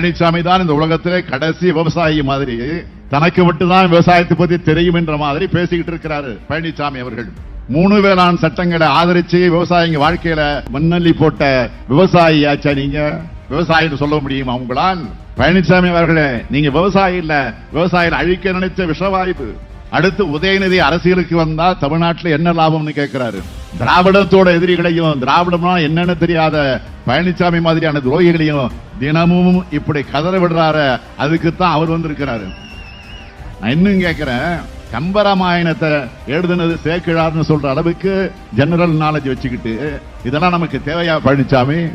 பழனிசாமி தான் இந்த உலகத்திலே கடைசி விவசாயி மாதிரி. தனக்கு மட்டும்தான் விவசாயத்தை பத்தி தெரியும் என்ற மாதிரி பேசிக்கிட்டு இருக்கிறாரு பழனிசாமி அவர்கள். மூணு வேளாண் சட்டங்களை ஆதரிச்சு விவசாயிங்க வாழ்க்கையில மண்ணள்ளி போட்ட விவசாயி ஆச்சா நீங்க? விவசாயின்னு சொல்ல முடியுமா உங்களால்? பழனிசாமி அவர்களே நீங்க விவசாயி இல்ல விவசாயிகள் அழிக்க நினைச்ச விஷவாய்ப்பு அடுத்து உதயநிதி அரசியலுக்கு வந்தா தமிழ்நாட்டில் என்ன லாபம்னு கேட்கிறாரு? திராவிடத்தோட எதிரிகளையும் திராவிடம்னா என்னன்னு தெரியாத பழனிசாமி மாதிரியான துரோகிகளையும் தினமும் இப்படி கதற விடுறாரு. அதுக்குத்தான் அவர் வந்திருக்கிறாரு. நான் இன்னும் கேட்கிறேன் கம்பராமாயணத்தை எழுதுனது சேக்கிழார்னு சொல்ற அளவுக்கு ஜெனரல் நாலேஜ் வச்சுக்கிட்டு இதெல்லாம் நமக்கு தேவையா பழனிசாமி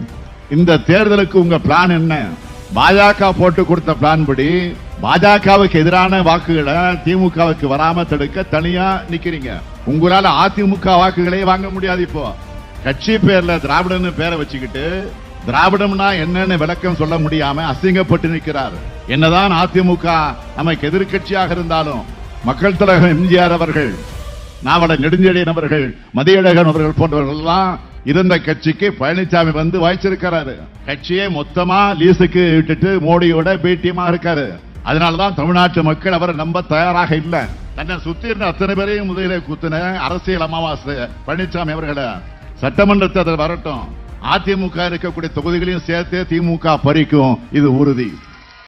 இந்த தேர்தலுக்கு உங்க பிளான் என்ன? பாஜக போட்டு கொடுத்த பிளான் படி பாஜகவுக்கு எதிரான வாக்குகளை திமுகவுக்கு வராம தடுக்க தனியா நிக்கிறீங்க. உங்களால அதிமுக வாக்குகளே வாங்க முடியாது இப்போ. கட்சி பேர்ல திராவிடன்னு பேரை வச்சுக்கிட்டு திராவிடம்னா என்னன்னு விளக்கம் சொல்ல முடியாம அசிங்கப்பட்டு நிற்கிறார் என்னதான் அதிமுக நமக்கு எதிர்க்கட்சியாக இருந்தாலும் மக்கள் தலைவர் எம்ஜிஆர் அவர்கள் நாவல நெடுஞ்செழியன் அவர்கள் மதியழகன் அவர்கள் போன்றவர்கள் எல்லாம் இருந்த கட்சிக்கு பழனிசாமி வந்து வாய்ச்சிருக்கிறாரு. கட்சியை மொத்தமா லீஸுக்கு விட்டுட்டு மோடியோட பேட்டியமா இருக்காரு. அதனாலதான் தமிழ்நாட்டு மக்கள் அவரை நம்ப தயாராக இல்லை. தன்னை சுத்தி இருந்த அத்தனை பேரையும் முதலிலே குத்துன அரசியல் அமாவாசை பழனிசாமி அவர்களை. சட்டமன்றத்தில் வரட்டும். அதிமுக இருக்கக்கூடிய தொகுதிகளையும் சேர்த்து திமுக பறிக்கும். இது உறுதி.